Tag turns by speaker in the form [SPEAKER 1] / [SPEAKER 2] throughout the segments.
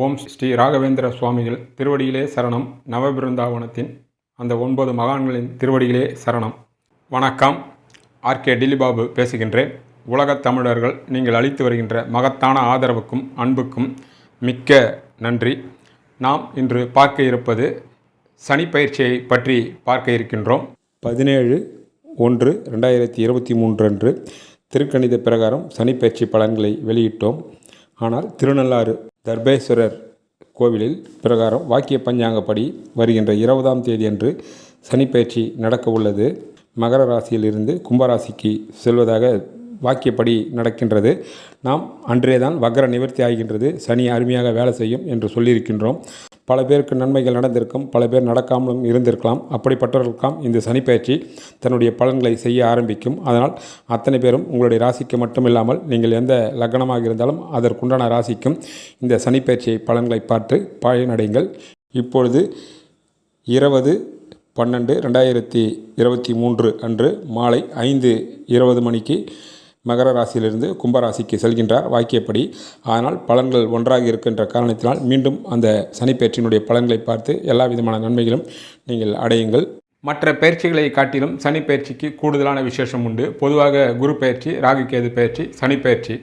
[SPEAKER 1] ஓம் ஸ்ரீ ராகவேந்திர சுவாமிகள் திருவடியிலே சரணம். நவபிருந்தாவனத்தின் அந்த ஒன்பது மகான்களின் திருவடியிலே சரணம். வணக்கம். ஆர்கே டிலிபாபு பேசுகின்றேன். உலகத் தமிழர்கள் நீங்கள் அளித்து வருகின்ற மகத்தான ஆதரவுக்கும் அன்புக்கும் மிக்க நன்றி. நாம் இன்று பார்க்க இருப்பது சனிப்பயிற்சியை பற்றி பார்க்க இருக்கின்றோம். பதினேழு ஒன்று ரெண்டாயிரத்தி இருபத்தி மூன்று அன்று திருக்கணித பிரகாரம் சனிப்பயிற்சி பலன்களை வெளியிட்டோம். ஆனால் திருநள்ளாறு தர்பேஸ்வரர் கோவிலில் பிரகாரம் வாக்கிய பஞ்சாங்கப்படி வருகின்ற இருபதாம் தேதியன்று சனிப்பயிற்சி நடக்க உள்ளது மகர ராசியிலிருந்து கும்பராசிக்கு செல்வதாக வாக்கியப்படி நடக்கின்றது. நாம் அன்றே தான் வக்ர நிவர்த்தி ஆகின்றது. சனி அருமையாக வேலை செய்யும் என்று சொல்லியிருக்கின்றோம். பல பேருக்கு நன்மைகள் நடந்திருக்கும் பல பேர் நடக்காமலும் இருந்திருக்கலாம். அப்படிப்பட்டவர்களுக்காம் இந்த சனிப்பயிற்சி தன்னுடைய பலன்களை செய்ய ஆரம்பிக்கும். அதனால் அத்தனை பேரும் உங்களுடைய ராசிக்கு மட்டுமில்லாமல் நீங்கள் எந்த லக்னமாக இருந்தாலும் அதற்குண்டான ராசிக்கும் இந்த சனிப்பயிற்சியை பலன்களை பார்த்து பயனடைங்கள். இப்பொழுது இருபது பன்னெண்டு ரெண்டாயிரத்தி இருபத்தி மூன்று அன்று மாலை ஐந்து இருபது மணிக்கு மகர ராசியிலிருந்து கும்பராசிக்கு செல்கின்றார். வாக்கியப்படி ஆனால் பலன்கள் ஒன்றாக இருக்கின்ற காரணத்தினால் மீண்டும் அந்த சனிப்பெயர்ச்சியினுடைய பலன்களை பார்த்து எல்லா விதமான நன்மைகளும் நீங்கள் அடையுங்கள். மற்ற பயிற்சிகளை காட்டிலும் சனி பயிற்சிக்கு கூடுதலான விசேஷம் உண்டு. பொதுவாக குரு பயிற்சி ராகுகேது பயிற்சி சனி பயிற்சி.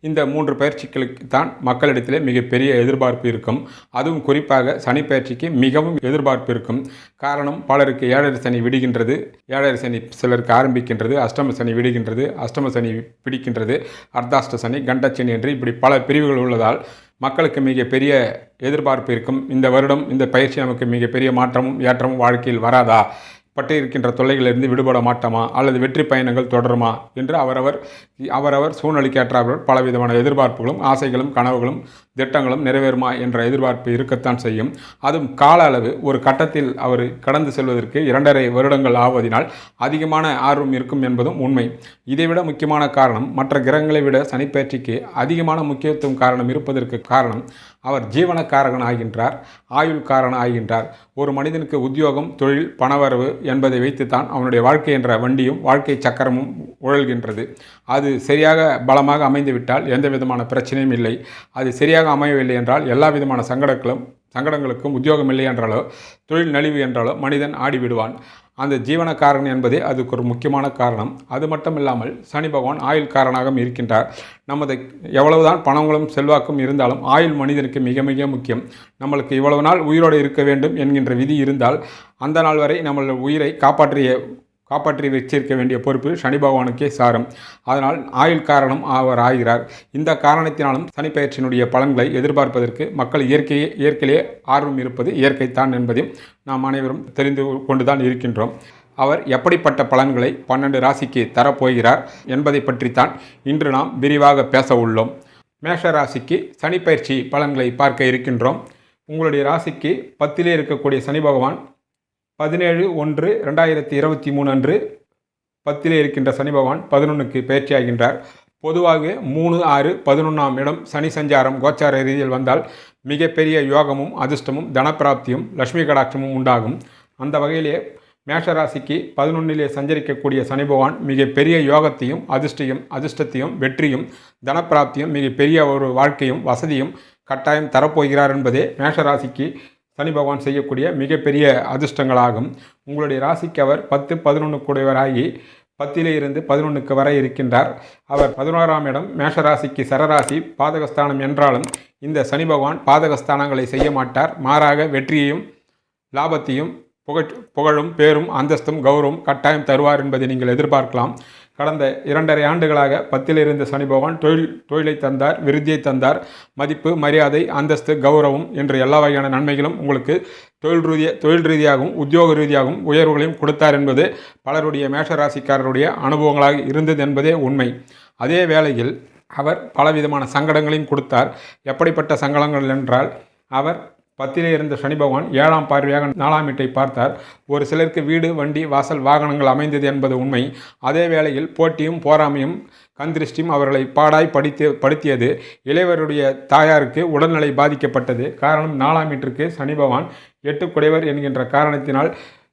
[SPEAKER 1] இந்த மூன்று பயிற்சிகளுக்கு தான் மக்களிடத்திலே மிகப்பெரிய எதிர்பார்ப்பு இருக்கும். அதுவும் குறிப்பாக சனி பயிற்சிக்கு மிகவும் எதிர்பார்ப்பு இருக்கும். காரணம் பலருக்கு ஏழரை சனி விடுகின்றது. ஏழரை சனி சிலருக்கு ஆரம்பிக்கின்றது. அஷ்டம சனி விடுகின்றது. அஷ்டம சனி பிடிக்கின்றது. அர்த்தாஷ்ட சனி கண்டச்சனி என்று இப்படி பல பிரிவுகள் உள்ளதால் மக்களுக்கு மிகப்பெரிய எதிர்பார்ப்பு இருக்கும். இந்த வருடம் இந்த பயிற்சி நமக்கு மிகப்பெரிய மாற்றமும் ஏற்றமும் வாழ்க்கையில் வராதா? பட்டு இருக்கின்ற தொல்லைகளிலிருந்து விடுபட மாட்டோமா? அல்லது வெற்றி பயணங்கள் தொடருமா? என்று அவரவர் அவரவர் சூழ்நிலைக்கேற்றார்கள். பலவிதமான எதிர்பார்ப்புகளும் ஆசைகளும் கனவுகளும் திட்டங்களும் நிறைவேறுமா என்ற எதிர்பார்ப்பு இருக்கத்தான் செய்யும். அதுவும் கால அளவு. ஒரு கட்டத்தில் அவர் கடந்து செல்வதற்கு இரண்டரை வருடங்கள் ஆவதினால் அதிகமான ஆர்வம் இருக்கும் என்பதும் உண்மை. இதைவிட முக்கியமான காரணம் மற்ற கிரகங்களை விட சனிப்பயிற்சிக்கு அதிகமான முக்கியத்துவம் காரணம் இருப்பதற்கு காரணம் அவர் ஜீவனக்காரகன் ஆகின்றார் ஆயுள்காரன் ஆகின்றார் ஒரு மனிதனுக்கு உத்தியோகம் தொழில் பணவரவு என்பதை வைத்துத்தான் அவனுடைய வாழ்க்கை என்ற வண்டியும் வாழ்க்கை சக்கரமும் உழல்கின்றது. அது சரியாக பலமாக அமைந்துவிட்டால் எந்த விதமான பிரச்சனையும் இல்லை. அது சரியாக அமையவில்லை என்றால் எல்லா விதமான சங்கடங்களும் சங்கடங்களுக்கும் உத்தியோகம் இல்லை என்றாலோ தொழில் நலிவு என்றாலோ மனிதன் ஆடிவிடுவான். அந்த ஜீவனக்காரன் என்பதே அதுக்கு ஒரு முக்கியமான காரணம். அது மட்டும் இல்லாமல் சனி பகவான் ஆயுள் காரணாகவும் இருக்கின்றார். நமது எவ்வளவுதான் பணங்களும் செல்வாக்கும் இருந்தாலும் ஆயுள் மனிதனுக்கு மிக மிக முக்கியம். நம்மளுக்கு இவ்வளவு நாள் உயிரோடு இருக்க வேண்டும் என்கின்ற விதி இருந்தால் அந்த நாள் வரை நம்மள உயிரை காப்பாற்றிய காப்பாற்றி வச்சிருக்க வேண்டிய பொறுப்பு சனி பகவானுக்கே சாரும். அதனால் ஆயுள் காரணம் அவர் ஆகிறார். இந்த காரணத்தினாலும் சனிப்பயிற்சியினுடைய பலன்களை எதிர்பார்ப்பதற்கு மக்கள் இயற்கையே இயற்கையிலே ஆர்வம் இருப்பது இயற்கைத்தான் என்பதையும் நாம் அனைவரும் தெரிந்து கொண்டுதான் இருக்கின்றோம். அவர் எப்படிப்பட்ட பலன்களை பன்னெண்டு ராசிக்கு தரப்போகிறார் என்பதை பற்றித்தான் இன்று நாம் விரிவாக பேச உள்ளோம். மேஷ ராசிக்கு சனிப்பயிற்சி பலன்களை பார்க்க இருக்கின்றோம். உங்களுடைய ராசிக்கு பத்திலே இருக்கக்கூடிய சனி பகவான் பதினேழு ஒன்று ரெண்டாயிரத்தி இருபத்தி மூணு அன்று பத்திலே இருக்கின்ற சனி பகவான் பதினொன்றுக்கு பயிற்சியாகின்றார் பொதுவாக மூணு ஆறு பதினொன்றாம் இடம் சனி சஞ்சாரம் கோச்சார ரீதியில் வந்தால் மிகப்பெரிய யோகமும் அதிர்ஷ்டமும் தனப்பிராப்தியும் லட்சுமி கடாட்சமும் உண்டாகும். அந்த வகையிலே மேஷராசிக்கு பதினொன்னிலே சஞ்சரிக்கக்கூடிய சனி பகவான் மிகப்பெரிய யோகத்தையும் அதிர்ஷ்டையும் அதிர்ஷ்டத்தையும் வெற்றியும் தனப்பிராப்தியும் மிகப்பெரிய ஒரு வாழ்க்கையும் வசதியும் கட்டாயம் தரப்போகிறார் என்பதே மேஷராசிக்கு சனி பகவான் செய்யக்கூடிய மிகப்பெரிய அதிர்ஷ்டங்களாகும். உங்களுடைய ராசிக்கு அவர் பத்து பதினொன்று கூடியவராகி பத்திலே இருந்து பதினொன்றுக்கு வரை இருக்கின்றார். அவர் பதினோராம் இடம் மேஷராசிக்கு சரராசி பாதகஸ்தானம் என்றாலும் இந்த சனி பகவான் பாதகஸ்தானங்களை செய்ய மாட்டார். மாறாக வெற்றியையும் லாபத்தையும் புகழ் புகழும் பேரும் அந்தஸ்தும் கௌரவம் கட்டாயம் தருவார் என்பதை நீங்கள் எதிர்பார்க்கலாம். கடந்த இரண்டரை ஆண்டுகளாக பத்தில் இருந்த சனி பகவான் தொழில் தொழிலை தந்தார் விருத்தியை தந்தார். மதிப்பு மரியாதை அந்தஸ்து கௌரவம் என்ற எல்லா வகையான நன்மைகளும் உங்களுக்கு தொழில் ரீதியாக தொழில் ரீதியாகவும் உத்தியோக ரீதியாகவும் உயர்வுகளையும் கொடுத்தார் என்பது பலருடைய மேஷராசிக்காரருடைய அனுபவங்களாக இருந்தது என்பதே உண்மை. அதே வேளையில் அவர் பலவிதமான சங்கடங்களையும் கொடுத்தார். எப்படிப்பட்ட சங்கடங்கள் என்றால் அவர் பத்திலே இருந்த சனி பகவான் ஏழாம் பார்வையாக நாலாம் வீட்டை பார்த்தார். ஒரு சிலருக்கு வீடு வண்டி வாசல் வாகனங்கள் அமைந்தது என்பது உண்மை. அதே வேளையில் போட்டியும் போராமையும் கந்திருஷ்டியும் அவர்களை பாடாய் படித்து படுத்தியது. இளையவருடைய தாயாருக்கு உடல்நிலை பாதிக்கப்பட்டது. காரணம் நாலாம் வீட்டிற்கு சனி பகவான் எட்டு குடைவர் என்கின்ற காரணத்தினால்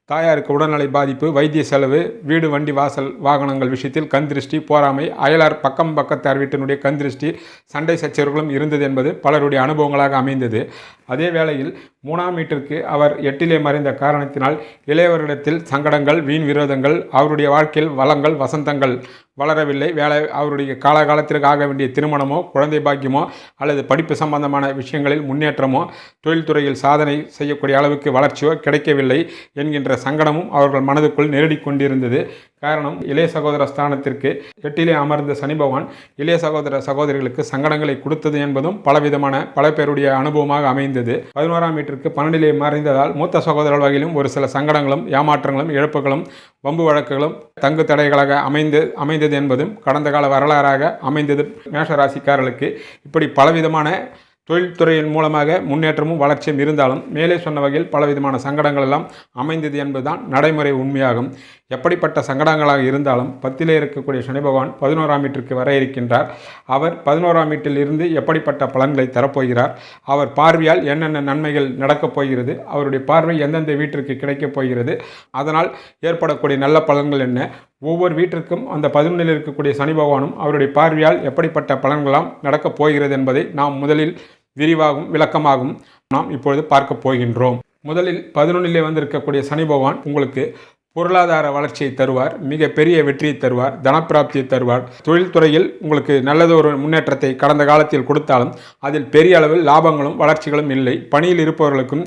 [SPEAKER 1] தாயாருக்கு உடல்நலை பாதிப்பு வைத்திய செலவு வீடு வண்டி வாசல் வாகனங்கள் விஷயத்தில் கந்திருஷ்டி போராமை அயலார் பக்கம் பக்கத்தார் வீட்டினுடைய கந்திருஷ்டி சண்டை சச்சரவுகளும் இருந்தது என்பது பலருடைய அனுபவங்களாக அமைந்தது. அதே வேளையில் மூணாம் மீட்டிற்கு அவர் எட்டிலே மறைந்த காரணத்தினால் இளையவரிடத்தில் சங்கடங்கள் வீண் விரோதங்கள் அவருடைய வாழ்க்கையில் வளங்கள் வசந்தங்கள் வளரவில்லை. வேலை அவருடைய காலகாலத்திற்கு ஆக வேண்டிய திருமணமோ குழந்தை பாக்கியமோ அல்லது படிப்பு சம்பந்தமான விஷயங்களில் முன்னேற்றமோ தொழில்துறையில் சாதனை செய்யக்கூடிய அளவுக்கு வளர்ச்சியோ கிடைக்கவில்லை என்கின்ற சங்கடமும் அவர்கள் மனதுக்குள் நேரடி கொண்டிருந்தது. காரணம் இளைய சகோதர ஸ்தானத்திற்கு எட்டிலே அமர்ந்த சனி பகவான் இளைய சகோதர சகோதரிகளுக்கு சங்கடங்களை கொடுத்தது என்பதும் பலவிதமான பல பேருடைய அனுபவமாக அமைந்தது பதினோராம் மீட்டருக்கு பன்னெண்டிலே மறைந்ததால் மூத்த சகோதரர்கள் வகையிலும் ஒரு சில சங்கடங்களும் ஏமாற்றங்களும் இழப்புகளும் வம்பு வழக்குகளும் தங்கு தடைகளாக அமைந்து அமைந்தது என்பதும் கடந்த கால வரலாறாக அமைந்தது. மேஷராசிக்காரர்களுக்கு இப்படி பலவிதமான தொழில்துறையின் மூலமாக முன்னேற்றமும் வளர்ச்சியும் இருந்தாலும் மேலே சொன்ன வகையில் பலவிதமான சங்கடங்கள் எல்லாம் அமைந்தது என்பதுதான் நடைமுறை உண்மையாகும். எப்படிப்பட்ட சங்கடங்களாக இருந்தாலும் பத்திலே இருக்கக்கூடிய சனி பகவான் பதினோராம் வீட்டிற்கு வர இருக்கின்றார். அவர் பதினோராம் வீட்டில் இருந்து எப்படிப்பட்ட பலன்களை தரப்போகிறார்? அவர் பார்வையால் என்னென்ன நன்மைகள் நடக்கப் போகிறது? அவருடைய பார்வை எந்தெந்த வீட்டிற்கு கிடைக்கப் போகிறது? அதனால் ஏற்படக்கூடிய நல்ல பலன்கள் என்ன? ஒவ்வொரு வீட்டிற்கும் அந்த பதினொன்றில் இருக்கக்கூடிய சனி பகவானும் அவருடைய பார்வையால் எப்படிப்பட்ட பலன்களாம் நடக்கப் போகிறது என்பதை நாம் முதலில் விரிவாகவும் விளக்கமாகவும் நாம் இப்பொழுது பார்க்க போகின்றோம். முதலில் பதினொன்றிலே வந்திருக்கக்கூடிய சனி பகவான் உங்களுக்கு பொருளாதார வளர்ச்சியை தருவார் மிக பெரிய வெற்றியை தருவார் தனப்பிராப்தியை தருவார். தொழில்துறையில் உங்களுக்கு நல்லதொரு முன்னேற்றத்தை கடந்த காலத்தில் கொடுத்தாலும் அதில் பெரிய அளவில் லாபங்களும் வளர்ச்சிகளும் இல்லை. பணியில் இருப்பவர்களுக்கும்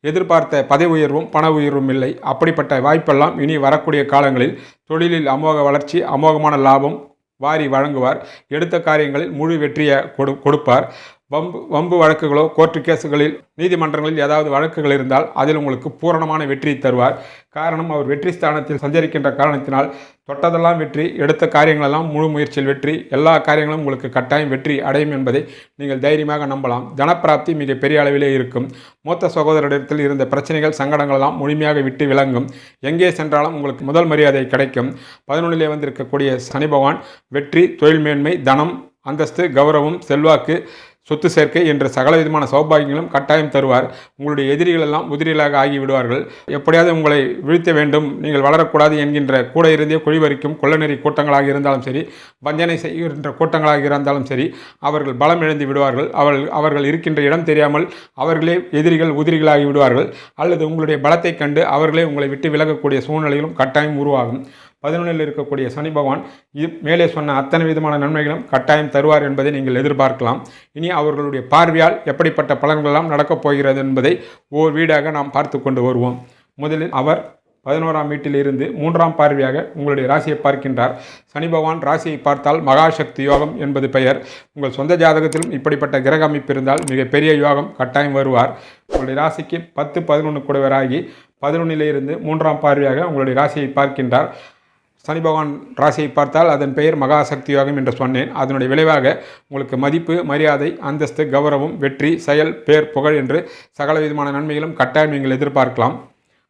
[SPEAKER 1] எதிர்பார்த்த பதவி உயர்வும் பண உயர்வும் இல்லை. அப்படிப்பட்ட வாய்ப்பெல்லாம் இனி வரக்கூடிய காலங்களில் தொழிலில் அமோக வளர்ச்சி அமோகமான லாபம் வாரி வழங்குவார். எடுத்த காரியங்களில் முழு வெற்றியை கொடு கொடுப்பார். வம்பு வம்பு வழக்குகளோ கோர்ட்டு கேஸுகளில் நீதிமன்றங்களில் ஏதாவது வழக்குகள் இருந்தால் அதில் உங்களுக்கு பூரணமான வெற்றியை தருவார். காரணம் அவர் வெற்றி ஸ்தானத்தில் சஞ்சரிக்கின்ற காரணத்தினால் தொட்டதெல்லாம் வெற்றி எடுத்த காரியங்களெல்லாம் முழு முயற்சியில் வெற்றி எல்லா காரியங்களும் உங்களுக்கு கட்டாயம் வெற்றி அடையும் என்பதை நீங்கள் தைரியமாக நம்பலாம். தனப்பிராப்தி மிக பெரிய அளவிலே இருக்கும். மூத்த சகோதரரிடத்தில் இருந்த பிரச்சனைகள் சங்கடங்கள் எல்லாம் முழுமையாக விட்டு விளங்கும். எங்கே சென்றாலும் உங்களுக்கு முதல் மரியாதை கிடைக்கும். பதினொன்றிலே வந்திருக்கக்கூடிய சனி பகவான் வெற்றி தொழில் மேன்மை தனம் அந்தஸ்து கௌரவம் செல்வாக்கு சொத்து சேர்க்கை என்ற சகல விதமான சௌபாகியங்களும் கட்டாயம் தருவார். உங்களுடைய எதிரிகள் எல்லாம் உதிரிகளாக ஆகிவிடுவார்கள். எப்படியாவது உங்களை வீழ்த்த வேண்டும். நீங்கள் வளரக்கூடாது என்கின்ற கூட இருந்தே குழிவரிக்கும் கொள்ளநெறி கூட்டங்களாக இருந்தாலும் சரி வஞ்சனை செய்கின்ற கூட்டங்களாக இருந்தாலும் சரி அவர்கள் பலம் இழந்து விடுவார்கள். அவர்கள் அவர்கள் இருக்கின்ற இடம் தெரியாமல் அவர்களே எதிரிகள் உதிரிகளாகி விடுவார்கள். அல்லது உங்களுடைய பலத்தை கண்டு அவர்களே உங்களை விட்டு விலகக்கூடிய சூழ்நிலைகளும் கட்டாயம் உருவாகும். பதினொன்றில் இருக்கக்கூடிய சனி பகவான் இது மேலே சொன்ன அத்தனை விதமான நன்மைகளும் கட்டாயம் தருவார் என்பதை நீங்கள் எதிர்பார்க்கலாம். இனி அவர்களுடைய பார்வையால் எப்படிப்பட்ட பலன்களெல்லாம் நடக்கப் போகிறது என்பதை ஓர் வீடாக நாம் பார்த்து கொண்டு வருவோம். முதலில் அவர் பதினோராம் வீட்டிலிருந்து மூன்றாம் பார்வையாக உங்களுடைய ராசியை பார்க்கின்றார். சனி பகவான் ராசியை பார்த்தால் மகாசக்தி யோகம் என்பது பெயர். உங்கள் சொந்த ஜாதகத்திலும் இப்படிப்பட்ட கிரக அமைப்பு இருந்தால் மிகப்பெரிய யோகம் கட்டாயம் வருவார். உங்களுடைய ராசிக்கு பத்து பதினொன்று கூடவராகி பதினொன்னிலிருந்து மூன்றாம் பார்வையாக உங்களுடைய ராசியை பார்க்கின்றார். சனி பகவான் ராசியை பார்த்தால் அதன் பெயர் மகாசக்தி யோகம் என்று சொன்னேன். அதனுடைய விளைவாக உங்களுக்கு மதிப்பு மரியாதை அந்தஸ்து கௌரவம் வெற்றி செயல் பேர் புகழ் என்று சகல விதமான நன்மைகளும் கட்டாயம் நீங்கள் எதிர்பார்க்கலாம்.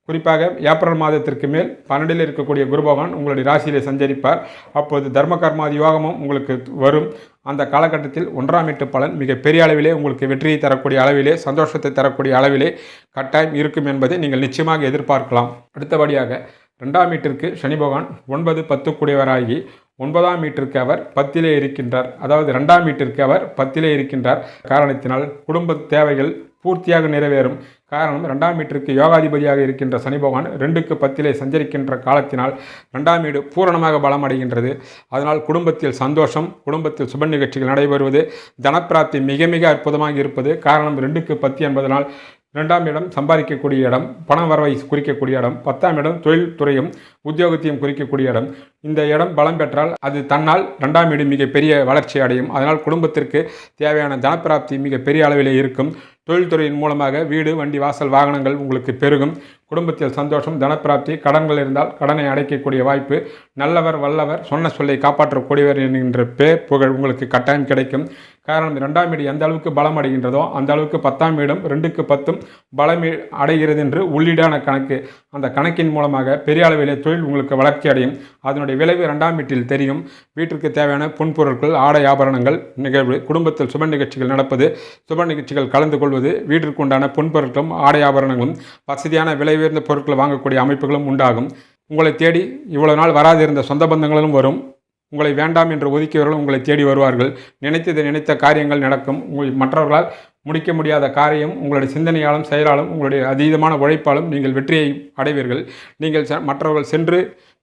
[SPEAKER 1] குறிப்பாக ஏப்ரல் மாதத்திற்கு மேல் பன்னெண்டில் இருக்கக்கூடிய குரு பகவான் உங்களுடைய ராசியிலே சஞ்சரிப்பார். அப்போது தர்ம கர்மாதி யோகமும் உங்களுக்கு வரும். அந்த காலகட்டத்தில் ஒன்றாம் எட்டு பலன் மிக பெரிய அளவிலே உங்களுக்கு வெற்றியை தரக்கூடிய அளவிலே சந்தோஷத்தை தரக்கூடிய அளவிலே கட்டாயம் இருக்கும் என்பதை நீங்கள் நிச்சயமாக எதிர்பார்க்கலாம். அடுத்தபடியாக ரெண்டாம் மீட்டிற்கு சனி பகவான் ஒன்பது பத்து கூடியவராகி ஒன்பதாம் மீட்டிற்கு அவர் பத்திலே இருக்கின்றார். அதாவது ரெண்டாம் மீட்டிற்கு அவர் பத்திலே இருக்கின்றார். காரணத்தினால் குடும்ப தேவைகள் பூர்த்தியாக நிறைவேறும். காரணம் ரெண்டாம் வீட்டிற்கு யோகாதிபதியாக இருக்கின்ற சனி பகவான் ரெண்டுக்கு பத்திலே சஞ்சரிக்கின்ற காலத்தினால் ரெண்டாம் வீடு பூரணமாக பலம் அடைகின்றது. அதனால் குடும்பத்தில் சந்தோஷம் குடும்பத்தில் சுப நிகழ்ச்சிகள் நடைபெறுவது தனப்பிராப்தி மிக மிக அற்புதமாக இருப்பது காரணம் ரெண்டுக்கு பத்து என்பதனால் ரெண்டாம் இடம் சம்பாதிக்கக்கூடிய இடம் பண வரவை குறிக்கக்கூடிய இடம் பத்தாம் இடம் தொழில் துறையும் உத்தியோகத்தையும் குறிக்கக்கூடிய இடம். இந்த இடம் பலம் பெற்றால் அது தன்னால் ரெண்டாம் இடம் மிகப்பெரிய வளர்ச்சி அடையும். அதனால் குடும்பத்திற்கு தேவையான தனப்பிராப்தி மிக பெரிய அளவிலே இருக்கும். தொழில்துறையின் மூலமாக வீடு வண்டி வாசல் வாகனங்கள் உங்களுக்கு பெருகும். குடும்பத்தில் சந்தோஷம் தனப்பிராப்தி கடன்கள் இருந்தால் கடனை அடைக்கக்கூடிய வாய்ப்பு. நல்லவர் வல்லவர் சொன்ன சொல்லை காப்பாற்றக்கூடியவர் என்கின்ற பேர் புகழ் உங்களுக்கு கட்டாயம் கிடைக்கும். காரணம் இரண்டாம் வீடு எந்த அளவுக்கு பலம் அடைகின்றதோ அந்த அளவுக்கு பத்தாம் வீடும் ரெண்டுக்கு பத்தும் பலம் அடைகிறது என்று உள்ளீடான கணக்கு. அந்த கணக்கின் மூலமாக பெரிய அளவிலே தொழில் உங்களுக்கு வளர்ச்சி அடையும். அதனுடைய விளைவு இரண்டாம் வீட்டில் தெரியும். வீட்டிற்கு தேவையான புன்பொருட்கள் ஆடை ஆபரணங்கள் நிகழ்வு குடும்பத்தில் சுப நிகழ்ச்சிகள் நடப்பது சுப நிகழ்ச்சிகள் கலந்து கொள்வது வீட்டிற்கு உண்டான பொன்பொருட்களும் ஆடை ஆபரணங்களும் வசதியான விலை உயர்ந்த பொருட்கள் வாங்கக்கூடிய அமைப்புகளும் உண்டாகும். உங்களை தேடி இவ்வளவு நாள் வராதிருந்த சொந்த பந்தங்களும் வரும். உங்களை வேண்டாம் என்று ஒதுக்கியவர்கள் உங்களை தேடி வருவார்கள். நினைத்தது நினைத்த காரியங்கள் நடக்கும். உங்கள் மற்றவர்களால் முடிக்க முடியாத காரியம் உங்களுடைய சிந்தனையாலும் செயலாலும் உங்களுடைய அதீதமான உழைப்பாலும் நீங்கள் வெற்றியை அடைவீர்கள். நீங்கள் மற்றவர்கள் சென்று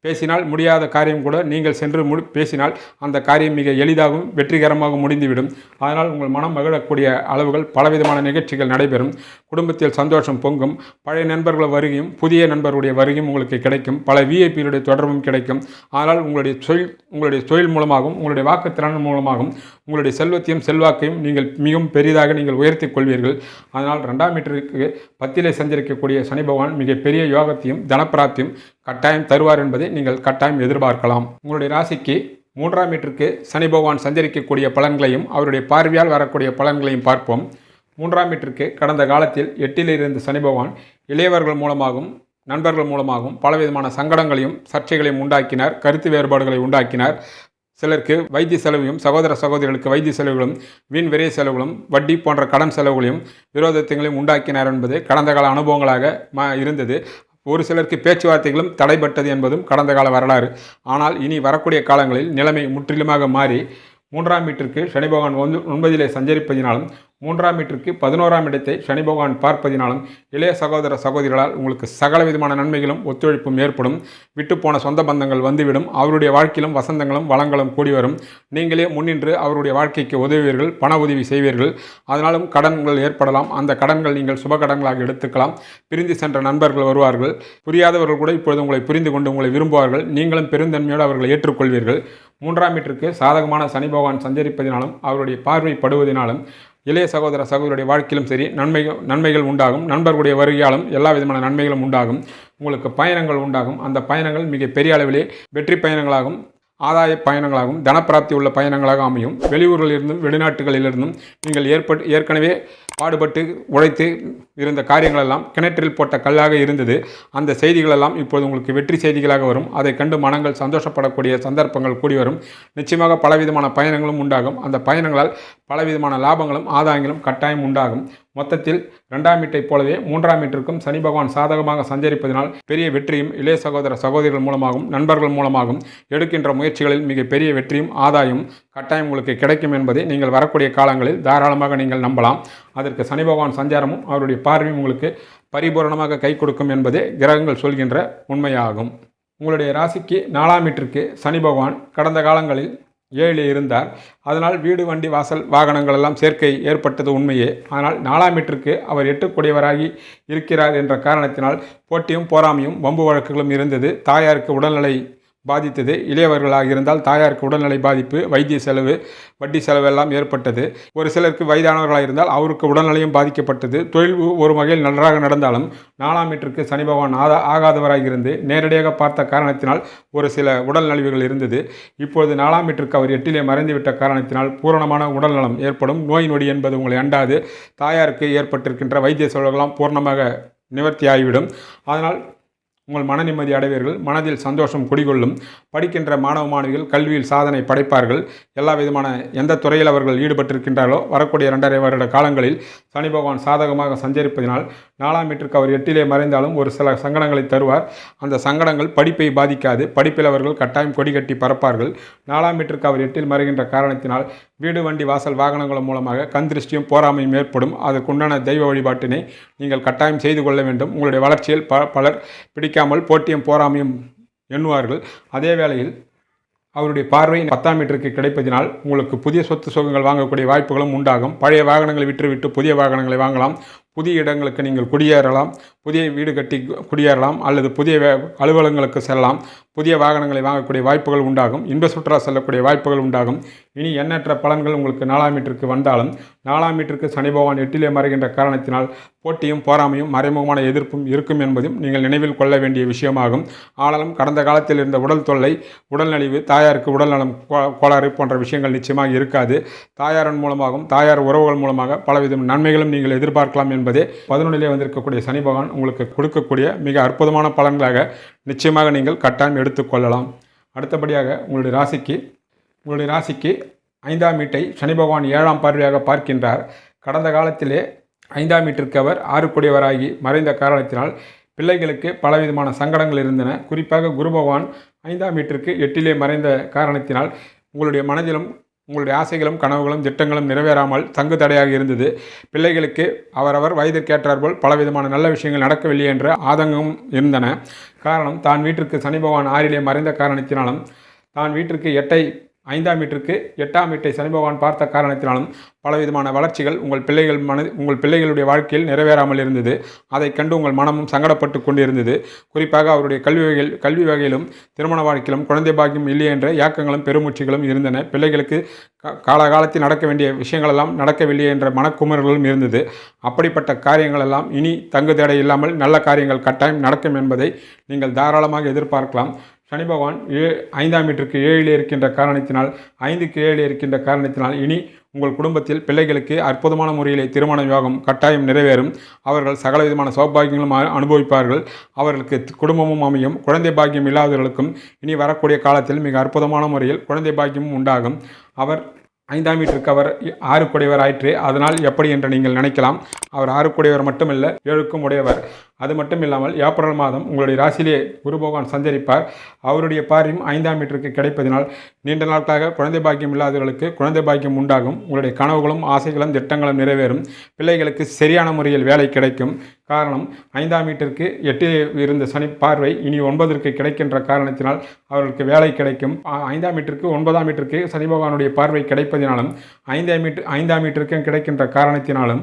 [SPEAKER 1] பேசினால் முடியாத காரியம் கூட நீங்கள் சென்று முடி பேசினால் அந்த காரியம் மிக எளிதாகவும் வெற்றிகரமாக முடிந்துவிடும். அதனால் உங்கள் மனம் மகிழக்கூடிய அளவுகள் பலவிதமான நிகழ்ச்சிகள் நடைபெறும். குடும்பத்தில் சந்தோஷம் பொங்கும். பழைய நண்பர்கள் வருகையும் புதிய நண்பருடைய வருகையும் உங்களுக்கு கிடைக்கும். பல விஐபியுடைய தொடர்பும் கிடைக்கும். ஆனால் உங்களுடைய தொழில் உங்களுடைய தொழில் மூலமாகவும் உங்களுடைய வாக்குத்திறன் மூலமாகவும் உங்களுடைய செல்வத்தையும் செல்வாக்கையும் நீங்கள் மிகவும் பெரிதாக நீங்கள் உயர்த்தி கொள்வீர்கள். அதனால் ரெண்டாம் மீட்டருக்கு பத்திலே சஞ்சரிக்கக்கூடிய சனி பகவான் மிக பெரிய யோகத்தையும் தனப்பிராப்தியும் கட்டாயம் தருவார் என்பதை நீங்கள் கட்டாயம் எதிர்பார்க்கலாம். உங்களுடைய ராசிக்கு மூன்றாம் மீட்டருக்கு சனி பகவான் சஞ்சரிக்கக்கூடிய பலன்களையும் அவருடைய பார்வையால் வரக்கூடிய பலன்களையும் பார்ப்போம். மூன்றாம் மீட்டருக்கு கடந்த காலத்தில் எட்டில் இருந்த சனி பகவான் இளையவர்கள் மூலமாகவும் நண்பர்கள் மூலமாகவும் பலவிதமான சங்கடங்களையும் சர்ச்சைகளையும் உண்டாக்கினார். கருத்து வேறுபாடுகளை உண்டாக்கினார். சிலருக்கு வைத்திய செலவையும் சகோதர சகோதரிகளுக்கு வைத்திய செலவுகளும் வீண் விரை செலவுகளும் வட்டி போன்ற கடன் செலவுகளையும் விரோதத்தைகளையும் உண்டாக்கினார் என்பது கடந்த கால அனுபவங்களாக ம இருந்தது. ஒரு சிலருக்கு பேச்சுவார்த்தைகளும் தடைபட்டது என்பதும் கடந்த கால வரலாறு. ஆனால் இனி வரக்கூடிய காலங்களில் நிலைமை முற்றிலுமாக மாறி மூன்றாம் வீட்டிற்கு சனி பகவான் ஒன்று ஒன்பதிலே சஞ்சரிப்பதினாலும் மூன்றாம் வீட்டிற்கு பதினோராம் இடத்தை சனி பகவான் பார்ப்பதினாலும் இளைய சகோதர சகோதரிகளால் உங்களுக்கு சகல விதமான நன்மைகளும் ஒத்துழைப்பும் ஏற்படும். விட்டுப்போன சொந்த பந்தங்கள் வந்துவிடும். அவருடைய வாழ்க்கையிலும் வசந்தங்களும் வளங்களும் கூடி வரும். நீங்களே முன்னின்று அவருடைய வாழ்க்கைக்கு உதவுவீர்கள் பண உதவி செய்வீர்கள். அதனாலும் கடன்கள் ஏற்படலாம். அந்த கடன்கள் நீங்கள் சுப கடன்களாக எடுத்துக்கலாம். பிரிந்து சென்ற நண்பர்கள் வருவார்கள். புரியாதவர்கள் கூட இப்பொழுது உங்களை புரிந்து கொண்டு உங்களை விரும்புவார்கள். நீங்களும் பெருந்தன்மையோடு அவர்களை ஏற்றுக்கொள்வீர்கள். மூன்றாம் வீட்டிற்கு சாதகமான சனி பகவான் சஞ்சரிப்பதினாலும் அவருடைய பார்வை படுவதினாலும் இளைய சகோதர சகோதரியுடைய வாழ்க்கையிலும் சரி நன்மைகள் நன்மைகள் உண்டாகும். நண்பர்களுடைய வருகையாலும் எல்லா விதமான நன்மைகளும் உண்டாகும். உங்களுக்கு பயணங்கள் உண்டாகும். அந்த பயணங்கள் மிக பெரிய அளவிலே வெற்றி பயணங்களாகும். ஆதாய பயணங்களாகவும் தனப்பிராப்தி உள்ள பயணங்களாக அமையும். வெளியூர்களிலிருந்தும் வெளிநாட்டுகளிலிருந்தும் நீங்கள் ஏற்பட்டு ஏற்கனவே பாடுபட்டு உழைத்து இருந்த காரியங்களெல்லாம் கிணற்றில் போட்ட கல்லாக இருந்தது. அந்த செய்திகளெல்லாம் இப்போது உங்களுக்கு வெற்றி செய்திகளாக வரும். அதை கண்டு மனங்கள் சந்தோஷப்படக்கூடிய சந்தர்ப்பங்கள் கூடி வரும். நிச்சயமாக பலவிதமான பயணங்களும் உண்டாகும். அந்த பயணங்களால் பலவிதமான லாபங்களும் ஆதாயங்களும் கட்டாயம் உண்டாகும். மொத்தத்தில் ரெண்டாம் வீட்டைப் போலவே மூன்றாம் வீட்டிற்கும் சனி பகவான் சாதகமாக சஞ்சரிப்பதனால் பெரிய வெற்றியும் இளைய சகோதர சகோதரிகள் மூலமாகவும் நண்பர்கள் மூலமாகவும் எடுக்கின்ற முயற்சிகளில் மிக பெரிய வெற்றியும் ஆதாயம் கட்டாயம் உங்களுக்கு கிடைக்கும் என்பதை நீங்கள் வரக்கூடிய காலங்களில் தாராளமாக நீங்கள் நம்பலாம். அதற்கு சனி பகவான் சஞ்சாரமும் அவருடைய பார்வையும் உங்களுக்கு பரிபூரணமாக கை கொடுக்கும் என்பதே கிரகங்கள் சொல்கின்ற உண்மையாகும். உங்களுடைய ராசிக்கு நாலாம் வீட்டிற்கு சனி பகவான் கடந்த காலங்களில் ஏழில் இருந்தார். அதனால் வீடு வண்டி வாசல் வாகனங்கள் எல்லாம் சேர்க்கை ஏற்பட்டது உண்மையே. ஆனால் நாலாம் மீட்டருக்கு அவர் எட்டுக்குடையவராகி இருக்கிறார் என்ற காரணத்தினால் போட்டியும் போராமையும் வம்பு வழக்குகளும் இருந்தது. தாயாருக்கு உடல்நிலை பாதித்தது. இளையவர்களாக இருந்தால் தாயாருக்கு உடல்நிலை பாதிப்பு வைத்திய செலவு வட்டி செலவு எல்லாம் ஏற்பட்டது. ஒரு சிலருக்கு வயதானவர்களாக இருந்தால் அவருக்கு உடல்நிலையும் பாதிக்கப்பட்டது. தொழில் ஒரு வகையில் நன்றாக நடந்தாலும் நாலாம் மீட்டருக்கு சனி பகவான் ஆதா ஆகாதவராக இருந்து நேரடியாக பார்த்த காரணத்தினால் ஒரு சில உடல் நலிவுகள் இருந்தது. இப்பொழுது நாலாம் மீட்டருக்கு அவர் எட்டிலே மறைந்துவிட்ட காரணத்தினால் பூரணமான உடல்நலம் ஏற்படும். நோய் நொடி என்பது உங்களை அண்டாது. தாயாருக்கு ஏற்பட்டிருக்கின்ற வைத்திய செலவுகளாம் பூர்ணமாக நிவர்த்தி ஆகிவிடும். அதனால் உங்கள் மன நிம்மதி அடைவீர்கள். மனதில் சந்தோஷம் குடிகொள்ளும். படிக்கின்ற மாணவ மாணவிகள் கல்வியில் சாதனை படைப்பார்கள். எல்லா விதமான எந்த துறையில் அவர்கள் ஈடுபட்டிருக்கின்றார்களோ வரக்கூடிய இரண்டரை வருட காலங்களில் சனி பகவான் சாதகமாக சஞ்சரிப்பதினால் நாலாம் வீட்டிற்கு அவர் எட்டிலே மறைந்தாலும் ஒரு சில சங்கடங்களை தருவார். அந்த சங்கடங்கள் படிப்பை பாதிக்காது. படிப்பில் அவர்கள் கட்டாயம் கொடி கட்டி பறப்பார்கள். நாலாம் வீட்டிற்கு அவர் எட்டில் மறைகின்ற காரணத்தினால் வீடு வண்டி வாசல் வாகனங்கள் மூலமாக கந்திருஷ்டியும் போராமையும் ஏற்படும். அதற்குண்டான தெய்வ வழிபாட்டினை நீங்கள் கட்டாயம் செய்து கொள்ள வேண்டும். உங்களுடைய வளர்ச்சியில் ப பலர் பிடிக்காமல் போட்டியும் போராமையும் எண்ணுவார்கள். அதே வேளையில் அவருடைய பார்வை பத்தாம் மீட்டருக்கு கிடைப்பதினால் உங்களுக்கு புதிய சொத்து சுகங்கள் வாங்கக்கூடிய வாய்ப்புகளும் உண்டாகும். பழைய வாகனங்களை விற்றுவிட்டு புதிய வாகனங்களை வாங்கலாம். புதிய இடங்களுக்கு நீங்கள் குடியேறலாம். புதிய வீடு கட்டி குடியேறலாம் அல்லது புதிய அலுவலகங்களுக்கு செல்லலாம். புதிய வாகனங்களை வாங்கக்கூடிய வாய்ப்புகள் உண்டாகும். இன்ப சுற்றுலா செல்லக்கூடிய வாய்ப்புகள் உண்டாகும். இனி எண்ணற்ற பலன்கள் உங்களுக்கு நாலாம் மீட்டருக்கு வந்தாலும் நாலாம் மீட்டருக்கு சனி பகவான் எட்டிலே மறைகின்ற காரணத்தினால் போட்டியும் போராமையும் மறைமுகமான எதிர்ப்பும் இருக்கும் என்பதும் நீங்கள் நினைவில் கொள்ள வேண்டிய விஷயமாகும். ஆனாலும் கடந்த காலத்தில் இருந்த உடல் தொல்லை உடல்நலிவு தாயாருக்கு உடல்நலம் கோ- கோளாறு போன்ற விஷயங்கள் நிச்சயமாக இருக்காது. தாயாரின் மூலமாகவும் தாயார் உறவுகள் மூலமாக பலவித நன்மைகளும் நீங்கள் எதிர்பார்க்கலாம் என்பதே பதினொன்றிலே வந்திருக்கக்கூடிய சனி பகவான் உங்களுக்கு கொடுக்கக்கூடிய மிக அற்புதமான பலன்களாக நிச்சயமாக நீங்கள் கட்டாயம் எடுத்துக்கொள்ளலாம் அடுத்தபடியாக உங்களுடைய ராசிக்கு உங்களுடைய ராசிக்கு ஐந்தாம் வீட்டை சனி பகவான் ஏழாம் பார்வையாக பார்க்கின்றார். கடந்த காலத்திலே ஐந்தாம் வீட்டிற்கு அவர் ஆறுக்குடையவராகி மறைந்த காரணத்தினால் பிள்ளைகளுக்கு பலவிதமான சங்கடங்கள் இருந்தன. குறிப்பாக குரு பகவான் ஐந்தாம் வீட்டிற்கு எட்டிலே மறைந்த காரணத்தினால் உங்களுடைய மனதிலும் உங்களுடைய ஆசைகளும் கனவுகளும் திட்டங்களும் நிறைவேறாமல் தங்கு தடையாக இருந்தது. பிள்ளைகளுக்கு அவரவர் வயதிற்கேற்றாற்போல் பலவிதமான நல்ல விஷயங்கள் நடக்கவில்லை என்ற ஆதங்கம் இருந்தன. காரணம் தான் வீட்டிற்கு சனி பகவான் ஆறிலே மறைந்த காரணத்தினாலும் தான் வீட்டிற்கு எட்டை ஐந்தாம் வீட்டிற்கு எட்டாம் வீட்டை சனி பகவான் பார்த்த காரணத்தினாலும் பலவிதமான வளர்ச்சிகள் உங்கள் பிள்ளைகள் மன உங்கள் பிள்ளைகளுடைய வாழ்க்கையில் நிறைவேறாமல் இருந்தது. அதை கண்டு உங்கள் மனமும் சங்கடப்பட்டு கொண்டிருந்தது. குறிப்பாக அவருடைய கல்வி வகையில் கல்வி வகையிலும் திருமண வாழ்க்கையிலும் குழந்தை பாக்கியம் இல்லை என்ற ஏக்கங்களும் பெருமூச்சுகளும் இருந்தன. பிள்ளைகளுக்கு காலகாலத்தில் நடக்க வேண்டிய விஷயங்களெல்லாம் நடக்கவில்லை என்ற மனக்குமர்களும் இருந்தது. அப்படிப்பட்ட காரியங்களெல்லாம் இனி தங்கு தடை இல்லாமல் நல்ல காரியங்கள் கட்டாயம் நடக்கும் என்பதை நீங்கள் தாராளமாக எதிர்பார்க்கலாம். சனி பகவான் ஏ ஐந்தாம் வீட்டிற்கு ஏழில் இருக்கின்ற காரணத்தினால் ஐந்துக்கு ஏழில் இருக்கின்ற காரணத்தினால் இனி உங்கள் குடும்பத்தில் பிள்ளைகளுக்கு அற்புதமான முறையிலே திருமண யோகம் கட்டாயம் நிறைவேறும். அவர்கள் சகல விதமான சௌபாகியங்களும் அனுபவிப்பார்கள். அவர்களுக்கு குடும்பமும் அமையும். குழந்தை பாக்கியம் இல்லாதவர்களுக்கும் இனி வரக்கூடிய காலத்தில் மிக அற்புதமான முறையில் குழந்தை பாக்கியமும் உண்டாகும். அவர் ஐந்தாம் வீட்டிற்கு அவர் ஆறு குடையவர் ஆயிற்று அதனால் எப்படி என்று நீங்கள் நினைக்கலாம். அவர் ஆறு குடையவர் மட்டுமல்ல ஏழுக்கும் உடையவர். அது மட்டும் இல்லாமல் ஏப்ரல் மாதம் உங்களுடைய ராசியிலே குரு பகவான் சஞ்சரிப்பார். அவருடைய பார்வையும் ஐந்தாம் வீட்டிற்கு கிடைப்பதினால் நீண்ட நாட்களாக குழந்தை பாக்கியம் இல்லாதவர்களுக்கு குழந்தை பாக்கியம் உண்டாகும். உங்களுடைய கனவுகளும் ஆசைகளும் திட்டங்களும் நிறைவேறும். பிள்ளைகளுக்கு சரியான முறையில் வேலை கிடைக்கும். காரணம் ஐந்தாம் வீட்டிற்கு எட்டு இருந்த சனி பார்வை இனி ஒன்பதற்கு கிடைக்கின்ற காரணத்தினால் அவர்களுக்கு வேலை கிடைக்கும். ஐந்தாம் வீட்டிற்கு ஒன்பதாம் வீட்டிற்கு சனி பகவானுடைய பார்வை கிடைப்பதினாலும் ஐந்தாம் வீட்டு ஐந்தாம் வீட்டிற்கும் கிடைக்கின்ற காரணத்தினாலும்